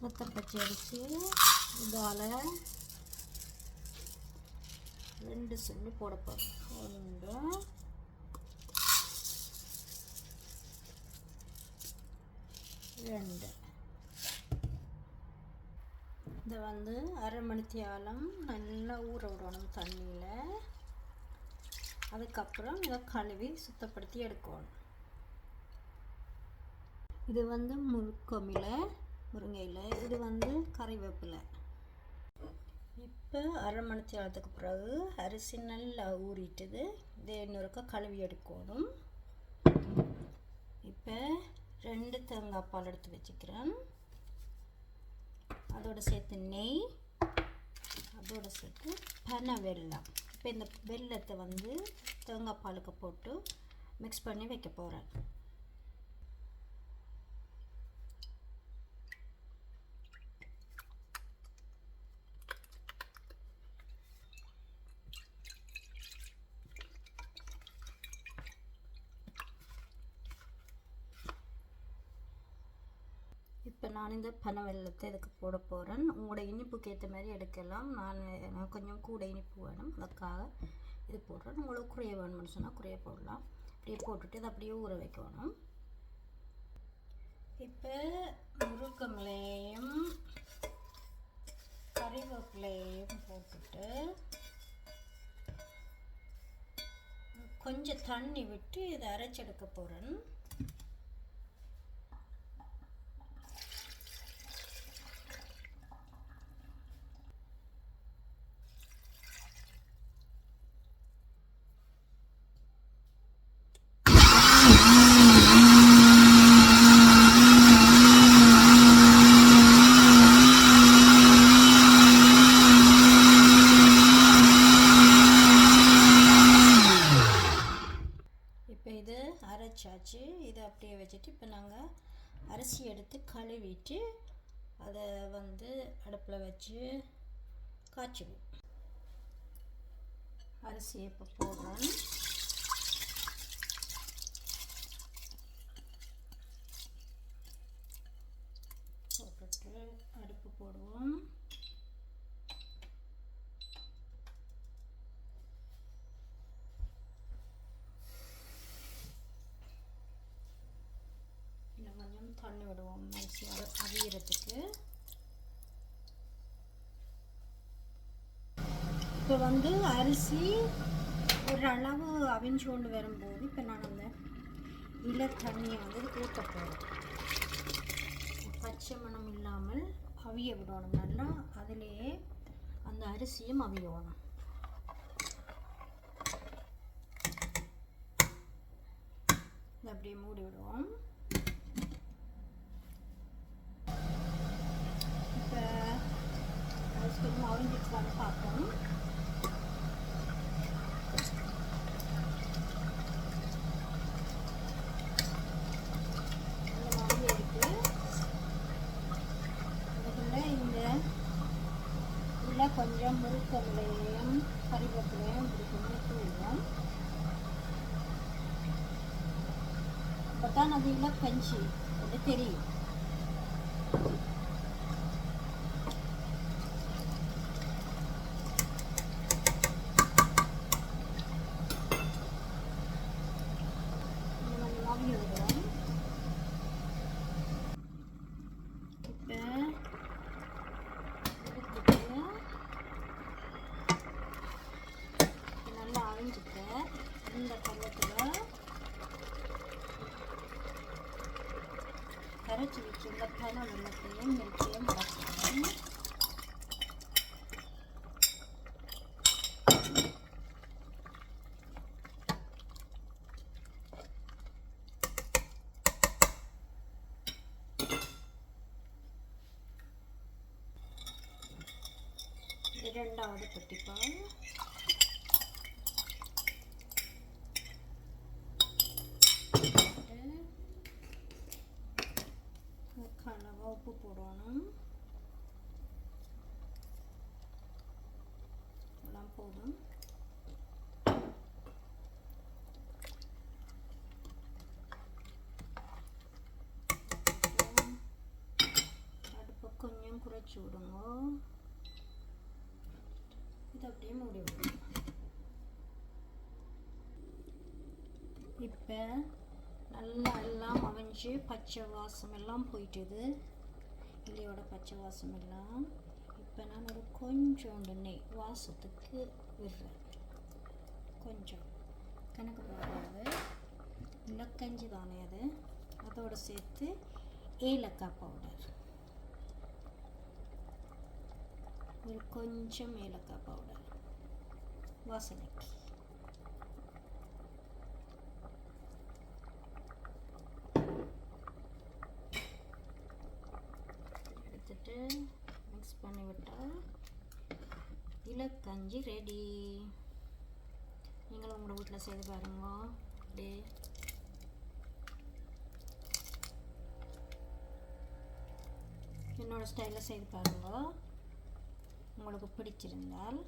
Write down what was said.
சுத்த பச்சை அரிசி இதால் ரெண்டு சொல்லி போட போகிறோம் ஒன்று ரெண்டு. இதை வந்து அரை மணித்தியாலம் நல்லா ஊற விடணும் தண்ணியில். அதுக்கப்புறம் இதை கழுவி சுத்தப்படுத்தி எடுக்கணும். இது வந்து முருக்கமில முருங்கையில் இது வந்து கறிவேப்பிலை. இப்போ அரை மணி நேரத்துக்கு பிறகு அரிசி நல்லா ஊறிட்டுது. இதை இன்னொருக்கா கழுவி எடுக்கணும். இப்போ ரெண்டு தேங்காய் பால் எடுத்து வச்சுக்கிறேன். அதோடு சேர்த்து நெய் அதோடு சேர்த்து பனை வெல்லம். இப்போ இந்த வெல்லத்தை வந்து தேங்காய் பாலுக்கு போட்டு மிக்ஸ் பண்ணி வைக்க போகிறேன் இப்போ நான் இந்த பனை வெள்ளத்தை இதுக்கு போட போகிறேன் உங்களோட இனிப்புக்கு ஏற்ற மாதிரி எடுக்கலாம். நான் எனக்கு கொஞ்சம் கூட இனிப்பு வேணும். அதுக்காக இது போடுறேன். உங்களுக்கு குறைய வேணும்னு சொன்னால் குறைய போடலாம். அப்படியே போட்டுட்டு இதை அப்படியே ஊற வைக்கணும். இப்போ முருக்கமிலையும் கறிவேப்பிலையும் போட்டுட்டு கொஞ்சம் தண்ணி விட்டு இதை அரைச்செடுக்க போகிறேன் இப்போ இது அரைச்சாச்சு இதை வச்சுட்டு இப்போ நாங்கள் அரிசி எடுத்து கழுவிட்டு அதை வந்து அடுப்பில் வச்சு காய்ச்சுவோம். அரிசியை இப்போ போடுறோம். போட்டுட்டு அடுப்பு போடுவோம். பண்ணி விடுவோம் அரிசி அவியறதுக்கு. இப்போ வந்து அரிசி ஒரு அளவு அவிஞ்சு கொண்டு வரும்போது இப்போ நான் அந்த இலை தண்ணியை வந்து இதுக்கு ஊற்ற போகிறேன் பச்சை மணம் இல்லாமல் அவிய விடணும். நல்லா அதிலேயே அந்த அரிசியும் அவியணும். அப்படியே மூடி விடுவோம் இப்போ அரிசி கொஞ்சம் அவிஞ்சிக்கலான்னு பார்ப்போம் இந்த மாதிரி இருக்கு அதுக்குள்ள இந்த இதில் கொஞ்சம் முருக்கமிலையும் கறிவேப்பிலையும் இப்படி கொஞ்சம் தூவோம் அப்போ தான் அது இல்லை கஞ்சி அது தெரியும் கரைச்சி வச்சுள்ள பனை வெள்ளத்தையும் மில்க்கையும் வளர்த்துக்கணும் இரண்டாவது பெட்டிப்பால் போதும் அடுப்பை கொஞ்சம் குறைச்சி விடுங்க. இது அப்படியே மூடி விடுங்க. இப்போ நல்லா எல்லாம் அவிஞ்சு பச்சை வாசம் எல்லாம் போயிட்டுது. இலையோட பச்சை வாசம் எல்லாம். இப்போ நான் ஒரு கொஞ்சோண்டு நெய் வாசத்துக்கு விடுறேன் கொஞ்சம் கணக்கு போடாது இலக்கஞ்சி தானே அது அதோடு சேர்த்து ஏலக்காய் பவுடர் ஒரு கொஞ்சம் ஏலக்காய் பவுடர் வாசனைக்கு எடுத்துட்டு மிக்ஸ் பண்ணி விட்டால் இலக்கஞ்சி ரெடி நீங்களும் உங்களோட வீட்டில் செய்து பாருங்க அப்படியே என்னோடய ஸ்டைலில் செய்து பாருங்க உங்களுக்கு பிடிச்சிருந்தால்